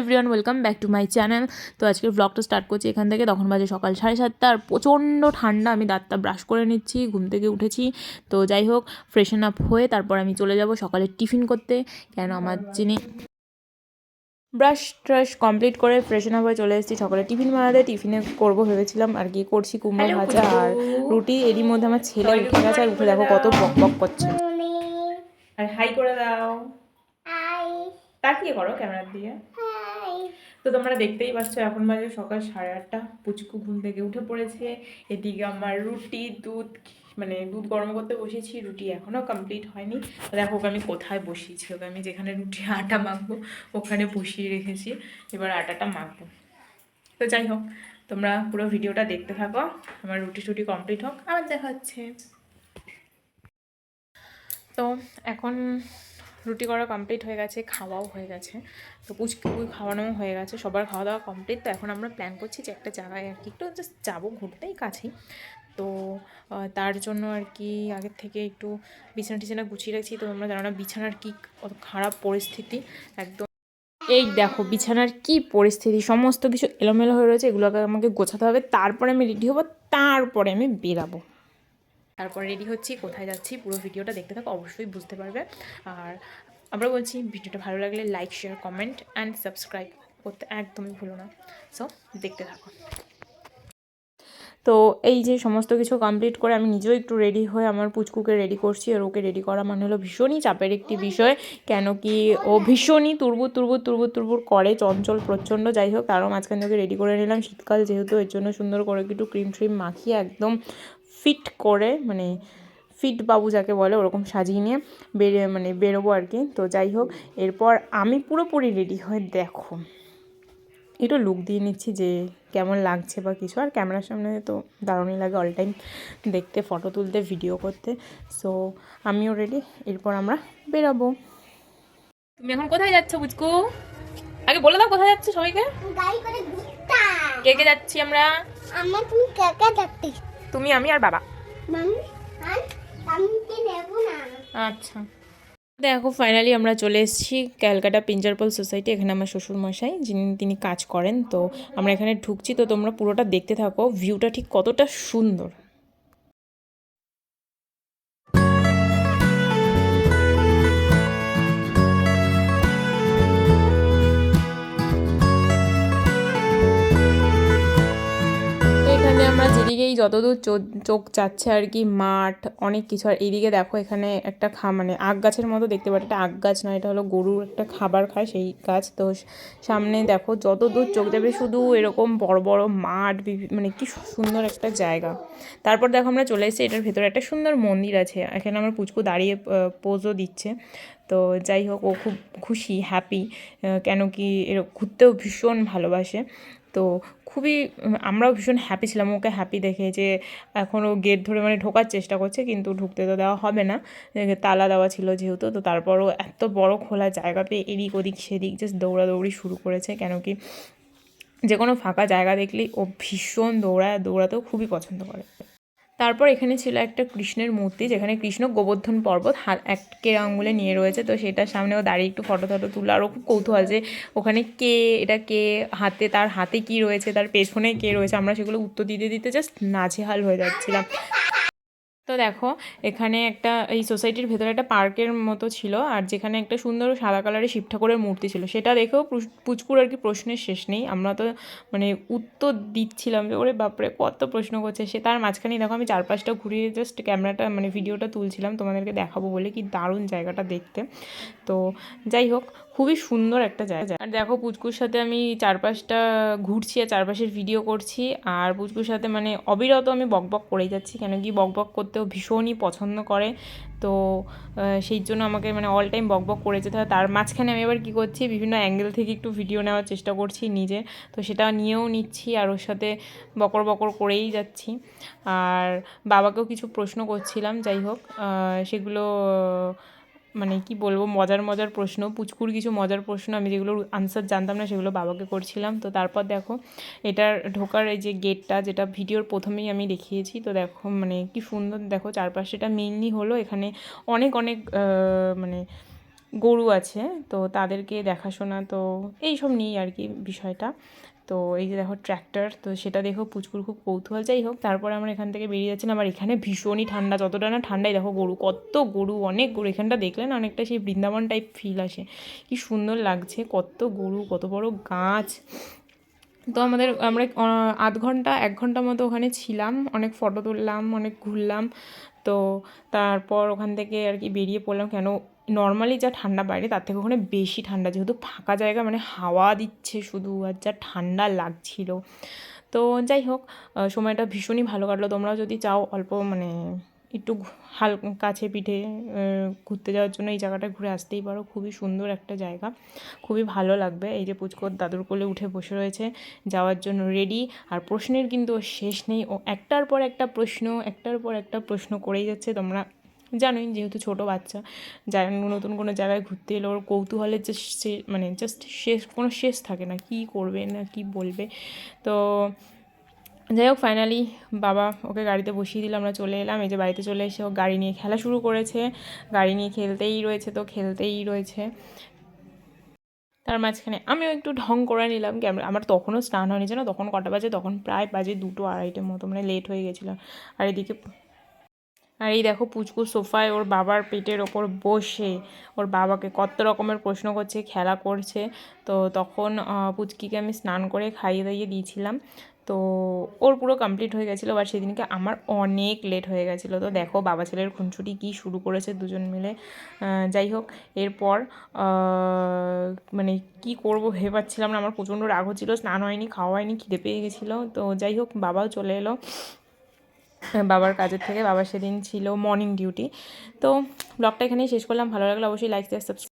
Everyone welcome back to my channel তো আজকের ব্লগটা স্টার্ট করছি এখান থেকে। তখন বাজে সকাল সাড়ে সাতটা। আর প্রচণ্ড ঠান্ডা। আমি দাঁতটা ব্রাশ করে নিচ্ছি ঘুম থেকে উঠেছি। তো যাই হোক ফ্রেশন আপ হয়ে তারপর আমি চলে যাব সকালে টিফিন করতে। কেন আমার যিনি ব্রাশ ট্রাশ কমপ্লিট করে ফ্রেশন আপ হয়ে চলে এসেছি সকালে টিফিন বানাতে। টিফিনে করব ভেবেছিলাম আর কি করছি কুমড়ো ভাজা আর রুটি। এরই মধ্যে আমার ছেলে উঠে গেছে আর উঠে দেখো কত বক বক করছে। আর হাই করে দাও। তাকিয়ে করো ক্যামেরার দিয়ে তো তোমরা দেখতেই পাচ্ছ, এখন বাজে সকাল সাড়ে আটটা। পুচকু ঘুম থেকে উঠে পড়েছে। এদিকে আমার রুটি, দুধ মানে দুধ গরম করতে বসিয়েছি রুটি এখনও কমপ্লিট হয়নি। দেখো ওকে আমি কোথায় বসিয়েছি? ওকে আমি যেখানে রুটি, আটা মাখবো, ওখানে বসিয়ে রেখেছি। এবার আটাটা মাখবো। তো যাই হোক, তোমরা পুরো ভিডিওটা দেখতে থাকো। আমার রুটি টুটি কমপ্লিট হোক। আবার দেখা হচ্ছে। তো এখন রুটি করা কমপ্লিট হয়ে গেছে, খাওয়াও হয়ে গেছে। তো পুচকে খাওয়ানোও হয়ে গেছে, সবার খাওয়া দাওয়া কমপ্লিট তো এখন আমরা প্ল্যান করছি যে একটা জায়গায় আর কি একটু জাস্ট যাব ঘুরতেই কাছেই। তো তার জন্য আর কি আগের থেকে একটু বিছানা টিছানা গুছিয়ে রাখছি। তো তোমরা জানো না বিছানার কি কত খারাপ পরিস্থিতি, একদম। এই দেখো, বিছানার কি পরিস্থিতি, সমস্ত কিছু এলোমেলো হয়ে রয়েছে, এগুলোকে আমাকে গোছাতে হবে, তারপরে আমি রেডি হব, তারপরে আমি বেরাবো। তারপর রেডি হচ্ছি, কোথায় যাচ্ছি, পুরো ভিডিওটা দেখতে থাকো, অবশ্যই বুঝতে পারবে। আর আমরা বলছি, ভিডিওটা ভালো লাগলে like share comment and subscribe করতে একদমই ভুলো না। সো দেখতে থাকো। তো এই যে সমস্ত কিছু কমপ্লিট করে আমি নিজেও একটু রেডি হয়ে আমার পুচকুকে রেডি করছি আর ওকে রেডি করা মানে হলো ভীষণই চাপের একটি বিষয়। কেন কি ও ভীষণই তুরবুর তুরবুর তুরবুর তুরবুর করে চঞ্চল প্রচণ্ড। যাই হোক, তারও মাঝখান থেকে রেডি করে নিলাম। শীতকাল যেহেতু, এর জন্য সুন্দর করে একটু ক্রিম ট্রিম মাখিয়ে একদম ফিট করে মানে ফিট বাবু যাকে বলে ওরকম সাজিয়ে নিয়ে বেরিয়ে মানে বেরোবো আর কি। তো যাই হোক, এরপর আমি পুরোপুরি রেডি হয়ে দেখো। একটু লুক দিয়ে নিচ্ছি যে কেমন লাগছে বা কিছু। আর ক্যামেরার সামনে তো দারুণই লাগে অল টাইম দেখতে ফটো তুলতে ভিডিও করতে। সো আমিও রেডি এরপর আমরা বেরাবো। তুমি এখন কোথায় যাচ্ছ বুচকু আগে বলে দাও কোথায় যাচ্ছ সবাইকে। গাড়ি করে ঘুরতাম কে কে যাচ্ছি আমরা? আমার তুমি কাকা যাচ্ছি তুমি আমি আর বাবা। মামি আর আমি কি নেব না? আচ্ছা। দেখো ফাইনালি আমরা চলে এসেছি ক্যালকাটা পিঞ্জারপল সোসাইটি, এখানে আমার শ্বশুর মশাই যিনি, তিনি কাজ করেন। তো আমরা এখানে ঢুকছি। তো তোমরা পুরোটা দেখতে থাকো। ভিউটা ঠিক কতটা সুন্দর। যতদূর চোখ যাচ্ছে আর কি, মাঠ, অনেক কিছু। আর এইদিকে দেখো এখানে একটা খা মানে আগ গাছের মতো দেখতে পাচ্ছি। এটা আগ গাছ নয়, এটা হলো গরুর একটা খাবার খায় সেই গাছ। তো সামনে দেখো যতদূর চোখ যাবে, শুধু এরকম বড় বড় মাঠ মানে কি সুন্দর একটা জায়গা। তারপর দেখো আমরা চলে এসেছি, এটার ভেতরে একটা সুন্দর মন্দির আছে। এখানে আমার পুচকু দাঁড়িয়ে পোজও দিচ্ছে। তো যাই হোক, ও খুব খুশি হ্যাপি কেন কি এর, ঘুরতেও ভীষণ ভালোবাসে। তো খুবই আমরাও ভীষণ হ্যাপি ছিলাম। ওকে হ্যাপি দেখে যে এখনও গেট ধরে মানে ঢোকার চেষ্টা করছে, কিন্তু ঢুকতে তো দেওয়া হবে না। তালা দেওয়া ছিল যেহেতু, তো তারপরও এত বড় খোলা জায়গা পেয়ে এদিক ওদিক সেদিক জাস্ট দৌড়াদৌড়ি শুরু করেছে। কেন কি যে কোনো ফাঁকা জায়গা দেখলেই ও ভীষণ দৌড়ায়, দৌড়াতেও খুবই পছন্দ করে। তারপর এখানে ছিল একটা কৃষ্ণের মূর্তি, যেখানে কৃষ্ণ গোবর্ধন পর্বত হাত এক আঙ্গুলে নিয়ে রয়েছে। তো সেটার সামনে ও দাঁড়িয়ে একটু ফটো টটো তুলল। আরও খুব কৌতূহল যে ওখানে কে, এটা কে, হাতে তার হাতে কি রয়েছে, তার পেছনে কে রয়েছে? আমরা সেগুলো উত্তর দিতে দিতে জাস্ট নাজেহাল হয়ে যাচ্ছিলাম। তো দেখো, এখানে একটা, এই সোসাইটির ভেতরে একটা পার্কের মতো ছিল, আর যেখানে একটা সুন্দর সাদা কালারের শিব ঠাকুরের মূর্তি ছিল। সেটা দেখেও পুচ- পুচকুর আর কি প্রশ্নের শেষ নেই। আমরা তো মানে উত্তর দিচ্ছিলাম যে, ওরে বাপরে, কত প্রশ্ন করছে। সে তার মাঝখানেই দেখো, আমি চারপাশটা ঘুরিয়ে জাস্ট ক্যামেরাটা মানে ভিডিওটা তুলছিলাম। তোমাদেরকে দেখাবো বলে, কি দারুণ জায়গাটা দেখতে। তো যাই হোক খুবই সুন্দর একটা জায়গা। আর দেখো পুচকুর সাথে আমি চারপাশটা ঘুরছি আর চারপাশের ভিডিও করছি। আর পুচকুর সাথে মানে অবিরত আমি বকবক করেই যাচ্ছি, কেন কি বকবক করতেও ভীষণই পছন্দ করে। তো সেই জন্য আমাকে মানে অল টাইম বকবক করে যেতে হয়। তার মাঝখানে আমি এবার কী করছি, বিভিন্ন অ্যাঙ্গেল থেকে একটু ভিডিও নেওয়ার চেষ্টা করছি নিজে। তো সেটা নিয়েও নিচ্ছি আর ওর সাথে বকর বকর করেই যাচ্ছি। আর বাবাকেও কিছু প্রশ্ন করছিলাম, যাই হোক সেগুলো মানে কি বলব, মজার মজার প্রশ্ন, পুচকুর কিছু মজার প্রশ্ন, আমি যেগুলোর আনসার জানতাম না সেগুলো বাবাকে করছিলাম। তো তারপর দেখো, এটার ঢোকার এই যে গেটটা যেটা ভিডিওর প্রথমেই আমি দেখিয়েছি, তো দেখো মানে কি সুন্দর, দেখো চারপাশে এটা মেইনলি হলো এখানে অনেক অনেক মানে গরু আছে, তো তাদেরকে দেখাশোনা, তো এইসব নিয়েই আর কি বিষয়টা। তো এই যে দেখো ট্র্যাক্টর তো সেটা দেখো পুচকুর খুব কৌতূহল। যাই হোক, তারপরে আমরা এখান থেকে বেরিয়ে যাচ্ছিলাম। আর এখানে ভীষণই ঠান্ডা, যতটা না ঠান্ডাই। দেখো গরু, কত গরু, অনেক গরু। এখানটা দেখলে না অনেকটা সেই বৃন্দাবন টাইপ ফিল আসে। কি সুন্দর লাগছে, কত গরু, কত বড় গাছ। তো আমাদের, আমরা আধ ঘণ্টা, এক ঘণ্টা মতো ওখানে ছিলাম। অনেক ফটো তুললাম, অনেক ঘুরলাম। তো তারপর ওখান থেকে আর কি বেরিয়ে পড়লাম। কেন নর্মালি যা ঠান্ডা বাইরে, তার থেকে ওখানে বেশি ঠান্ডা, যেহেতু ফাঁকা জায়গা মানে হাওয়া দিচ্ছে শুধু, আর যা ঠান্ডা লাগছিল। তো যাই হোক সময়টা ভীষণই ভালো কাটলো। তোমরাও যদি চাও অল্প মানে একটু ঘু- হাল কাছে পিঠে ঘুরতে যাওয়ার জন্য এই জায়গাটা ঘুরে আসতেই পারো। খুবই সুন্দর একটা জায়গা। খুবই ভালো লাগবে। এই যে পুচকোর দাদুর কোলে উঠে বসে রয়েছে, যাওয়ার জন্য রেডি আর প্রশ্নের কিন্তু শেষ নেই। ও একটার পর একটা প্রশ্ন, একটার পর একটা প্রশ্ন করেই যাচ্ছে। তোমরা জানোই, যেহেতু ছোট বাচ্চা, যারা নতুন কোনো জায়গায় ঘুরতে এলো, ওর কৌতূহলের যে মানে জাস্ট শেষ, কোনো শেষ থাকে না, কী করবে না কী বলবে। তো যাই হোক ফাইনালি বাবা ওকে গাড়িতে বসিয়ে দিল, আমরা চলে এলাম। এই যে বাড়িতে চলে এসে ও গাড়ি নিয়ে খেলা শুরু করেছে। গাড়ি নিয়ে খেলতেই রয়েছে তো, খেলতেই রয়েছে। তার মাঝখানে আমিও একটু ঢং করে নিলাম। ক্যামেরা আমার তখনও স্নান হয়নি জানো, তখন কটা বাজে, তখন প্রায় বাজে দুটো আড়াইটের মতো মানে লেট হয়ে গেছিলাম আর এদিকে আর এই দেখো পুচকু সোফায় ওর বাবার পেটের ওপর বসে, ওর বাবাকে কত রকমের প্রশ্ন করছে, খেলা করছে। তো তখন পুচকিকে আমি স্নান করে খাইয়ে দাইয়ে দিয়েছিলাম। তো ওর পুরো কমপ্লিট হয়ে গেছিল বা সেদিনকে আমার অনেক লেট হয়ে গেছিল। তো দেখো বাবা ছেলের খুনছুটি কী শুরু করেছে দুজন মিলে। যাই হোক, এরপর মানে কি করব ভেবে পাচ্ছিলাম না, আমার প্রচণ্ড রাগ হচ্ছিল, স্নান হয়নি, খাওয়া হয়নি, খিদে পেয়ে গেছিল। তো যাই হোক, বাবাও চলে এলো। বাবার কাজের থেকে, বাবার সেদিন ছিল মর্নিং ডিউটি তো ব্লগটা এখানেই শেষ করলাম। ভালো লাগলে অবশ্যই লাইক সাবস্ক্রাইব